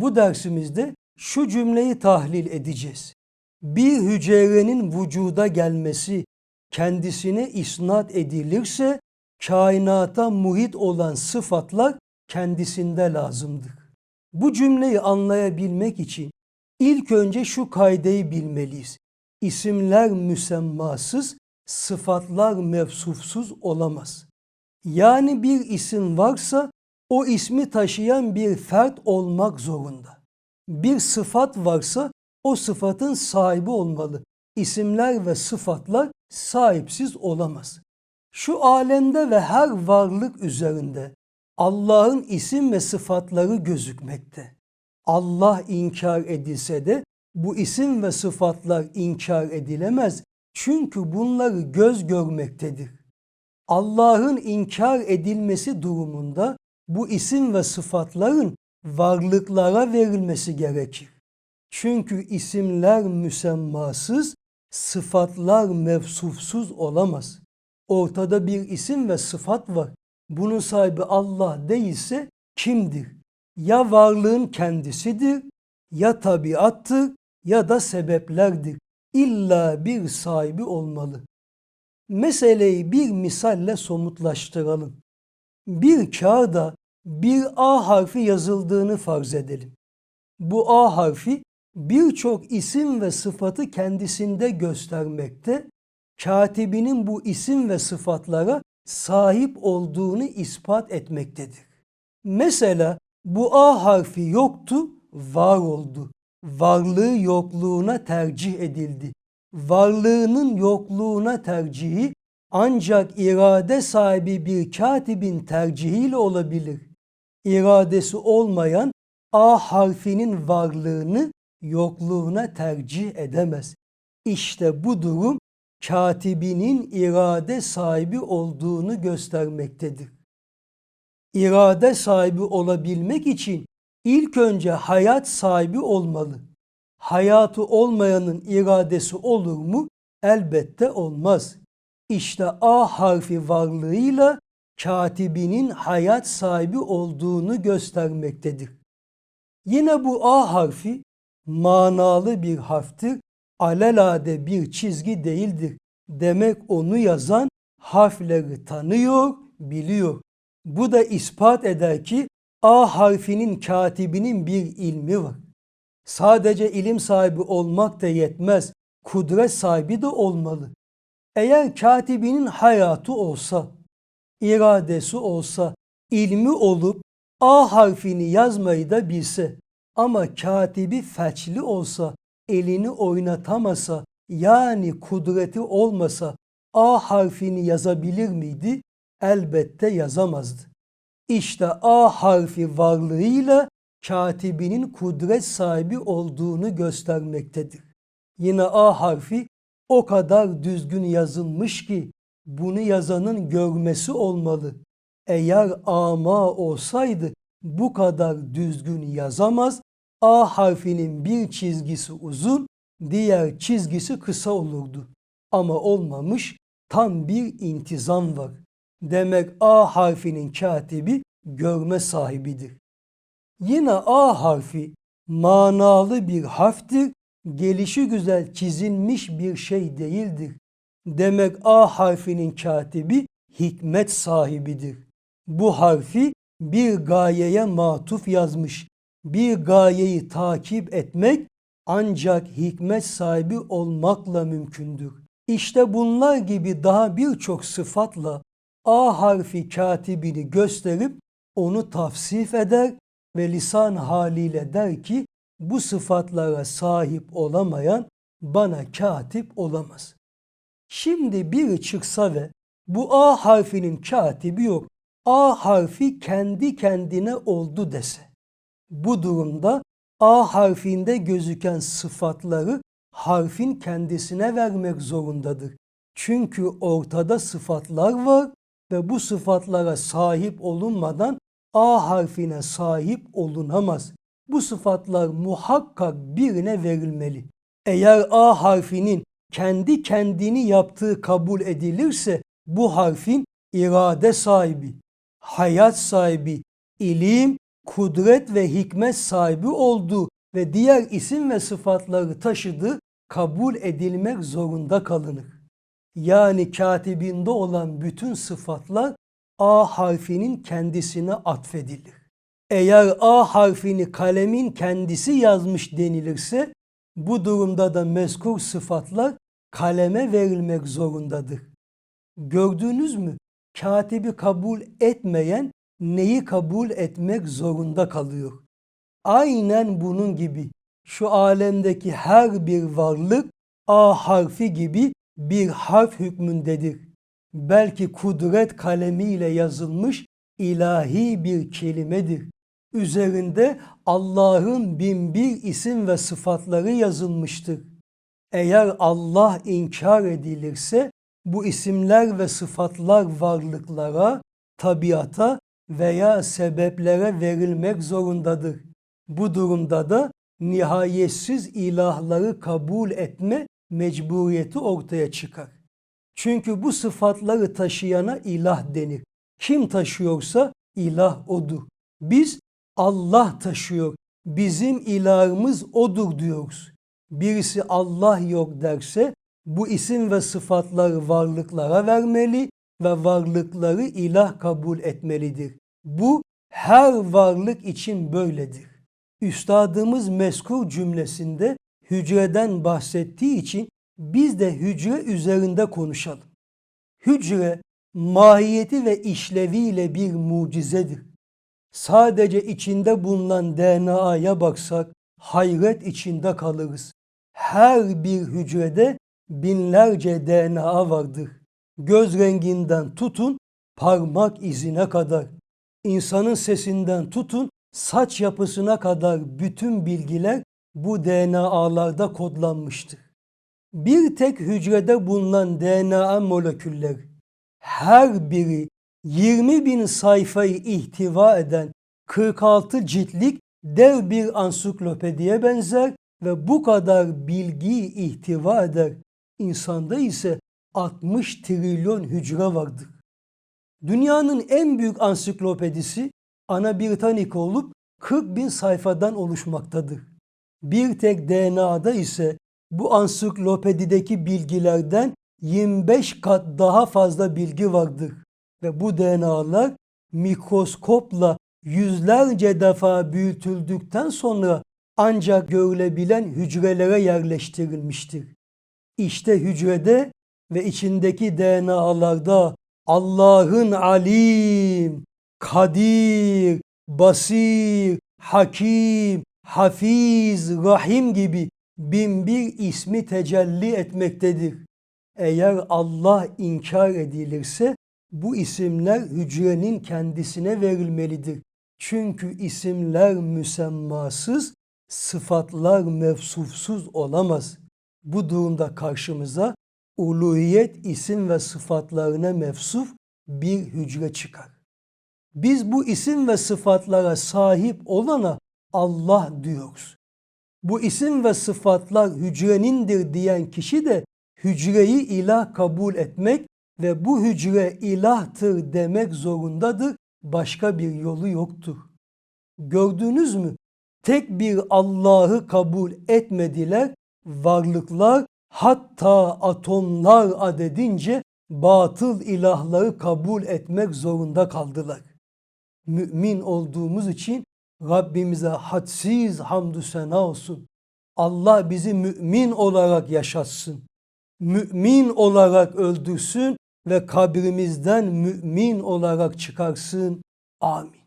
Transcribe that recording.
Bu dersimizde şu cümleyi tahlil edeceğiz. Bir hücrenin vücuda gelmesi kendisine isnat edilirse kainata muhit olan sıfatlar kendisinde lazımdır. Bu cümleyi anlayabilmek için ilk önce şu kaydeyi bilmeliyiz. İsimler müsemmasız, sıfatlar mevsufsuz olamaz. Yani bir isim varsa o ismi taşıyan bir fert olmak zorunda. Bir sıfat varsa o sıfatın sahibi olmalı. İsimler ve sıfatlar sahipsiz olamaz. Şu alemde ve her varlık üzerinde Allah'ın isim ve sıfatları gözükmekte. Allah inkar edilse de bu isim ve sıfatlar inkar edilemez. Çünkü bunları göz görmektedir. Allah'ın inkar edilmesi durumunda bu isim ve sıfatların varlıklara verilmesi gerekir. Çünkü isimler müsemmasız, sıfatlar mevsufsuz olamaz. Ortada bir isim ve sıfat var. Bunun sahibi Allah değilse kimdir? Ya varlığın kendisidir, ya tabiattır, ya da sebeplerdir. İlla bir sahibi olmalı. Meseleyi bir misalle somutlaştıralım. Bir kağıda bir A harfi yazıldığını farz edelim. Bu A harfi birçok isim ve sıfatı kendisinde göstermekte, katibinin bu isim ve sıfatlara sahip olduğunu ispat etmektedir. Mesela bu A harfi yoktu, var oldu. Varlığı yokluğuna tercih edildi. Varlığının yokluğuna tercihi ancak irade sahibi bir katibin tercihiyle olabilir. İradesi olmayan A harfinin varlığını yokluğuna tercih edemez. İşte bu durum katibinin irade sahibi olduğunu göstermektedir. İrade sahibi olabilmek için ilk önce hayat sahibi olmalı. Hayatı olmayanın iradesi olur mu? Elbette olmaz. İşte A harfi varlığıyla katibinin hayat sahibi olduğunu göstermektedir. Yine bu A harfi manalı bir harftir, alelade bir çizgi değildir. Demek onu yazan harfleri tanıyor, biliyor. Bu da ispat eder ki A harfinin katibinin bir ilmi var. Sadece ilim sahibi olmak da yetmez, kudret sahibi de olmalı. Eğer katibinin hayatı olsa, iradesi olsa, ilmi olup A harfini yazmayı da bilse ama katibi feçli olsa, elini oynatamasa yani kudreti olmasa A harfini yazabilir miydi? Elbette yazamazdı. İşte A harfi varlığıyla katibinin kudret sahibi olduğunu göstermektedir. Yine A harfi o kadar düzgün yazılmış ki bunu yazanın görmesi olmalı. Eğer ama olsaydı bu kadar düzgün yazamaz, A harfinin bir çizgisi uzun, diğer çizgisi kısa olurdu. Ama olmamış, tam bir intizam var. Demek A harfinin katibi görme sahibidir. Yine A harfi manalı bir harftir, gelişi güzel çizilmiş bir şey değildir. Demek A harfinin katibi hikmet sahibidir. Bu harfi bir gayeye matuf yazmış. Bir gayeyi takip etmek ancak hikmet sahibi olmakla mümkündür. İşte bunlar gibi daha birçok sıfatla A harfi katibini gösterip onu tafsif eder ve lisan haliyle der ki bu sıfatlara sahip olamayan bana katip olamaz. Şimdi biri çıksa ve bu A harfinin katibi yok. A harfi kendi kendine oldu dese. Bu durumda A harfinde gözüken sıfatları harfin kendisine vermek zorundadır. Çünkü ortada sıfatlar var ve bu sıfatlara sahip olunmadan A harfine sahip olunamaz. Bu sıfatlar muhakkak birine verilmeli. Eğer A harfinin kendi kendini yaptığı kabul edilirse bu harfin irade sahibi, hayat sahibi, ilim, kudret ve hikmet sahibi olduğu ve diğer isim ve sıfatları taşıdığı kabul edilmek zorunda kalınır. Yani katibinde olan bütün sıfatlar A harfinin kendisine atfedilir. Eğer A harfini kalemin kendisi yazmış denilirse bu durumda da mezkur sıfatlar kaleme verilmek zorundadır. Gördünüz mü? Katibi kabul etmeyen neyi kabul etmek zorunda kalıyor. Aynen bunun gibi şu alemdeki her bir varlık A harfi gibi bir harf hükmündedir. Belki kudret kalemiyle yazılmış ilahi bir kelimedir. Üzerinde Allah'ın binbir isim ve sıfatları yazılmıştır. Eğer Allah inkar edilirse bu isimler ve sıfatlar varlıklara, tabiata veya sebeplere verilmek zorundadır. Bu durumda da nihayetsiz ilahları kabul etme mecburiyeti ortaya çıkar. Çünkü bu sıfatları taşıyana ilah denir. Kim taşıyorsa ilah odur. Biz Allah taşıyor, bizim ilahımız odur diyoruz. Birisi Allah yok derse bu isim ve sıfatları varlıklara vermeli ve varlıkları ilah kabul etmelidir. Bu her varlık için böyledir. Üstadımız meskur cümlesinde hücreden bahsettiği için biz de hücre üzerinde konuşalım. Hücre mahiyeti ve işleviyle bir mucizedir. Sadece içinde bulunan DNA'ya baksak hayret içinde kalırız. Her bir hücrede binlerce DNA vardır. Göz renginden tutun parmak izine kadar. İnsanın sesinden tutun saç yapısına kadar bütün bilgiler bu DNA'larda kodlanmıştır. Bir tek hücrede bulunan DNA molekülleri her biri 20 bin sayfayı ihtiva eden 46 ciltlik dev bir ansiklopediye benzer ve bu kadar bilgiyi ihtiva eder. İnsanda ise 60 trilyon hücre vardır. Dünyanın en büyük ansiklopedisi Ana Britannica olup 40 bin sayfadan oluşmaktadır. Bir tek DNA'da ise bu ansiklopedideki bilgilerden 25 kat daha fazla bilgi vardır. Ve bu DNA'lar mikroskopla yüzlerce defa büyütüldükten sonra ancak görülebilen hücrelere yerleştirilmiştir. İşte hücrede ve içindeki DNA'larda Allah'ın alim, kadir, basir, hakim, hafiz, rahim gibi binbir ismi tecelli etmektedir. Eğer Allah inkar edilirse bu isimler hücrenin kendisine verilmelidir. Çünkü isimler müsemmasız, sıfatlar mevsufsuz olamaz. Bu durumda karşımıza uluhiyet isim ve sıfatlarına mevsuf bir hücre çıkar. Biz bu isim ve sıfatlara sahip olana Allah diyoruz. Bu isim ve sıfatlar hücrenindir diyen kişi de hücreyi ilah kabul etmek ve bu hücre ilahtır demek zorundadır. Başka bir yolu yoktur. Gördünüz mü? Tek bir Allah'ı kabul etmediler. Varlıklar hatta atomlar adedince batıl ilahları kabul etmek zorunda kaldılar. Mümin olduğumuz için Rabbimize hadsiz hamdü sena olsun. Allah bizi mümin olarak yaşatsın. Mümin olarak öldürsün ve kabrimizden mümin olarak çıkarsın. Amin.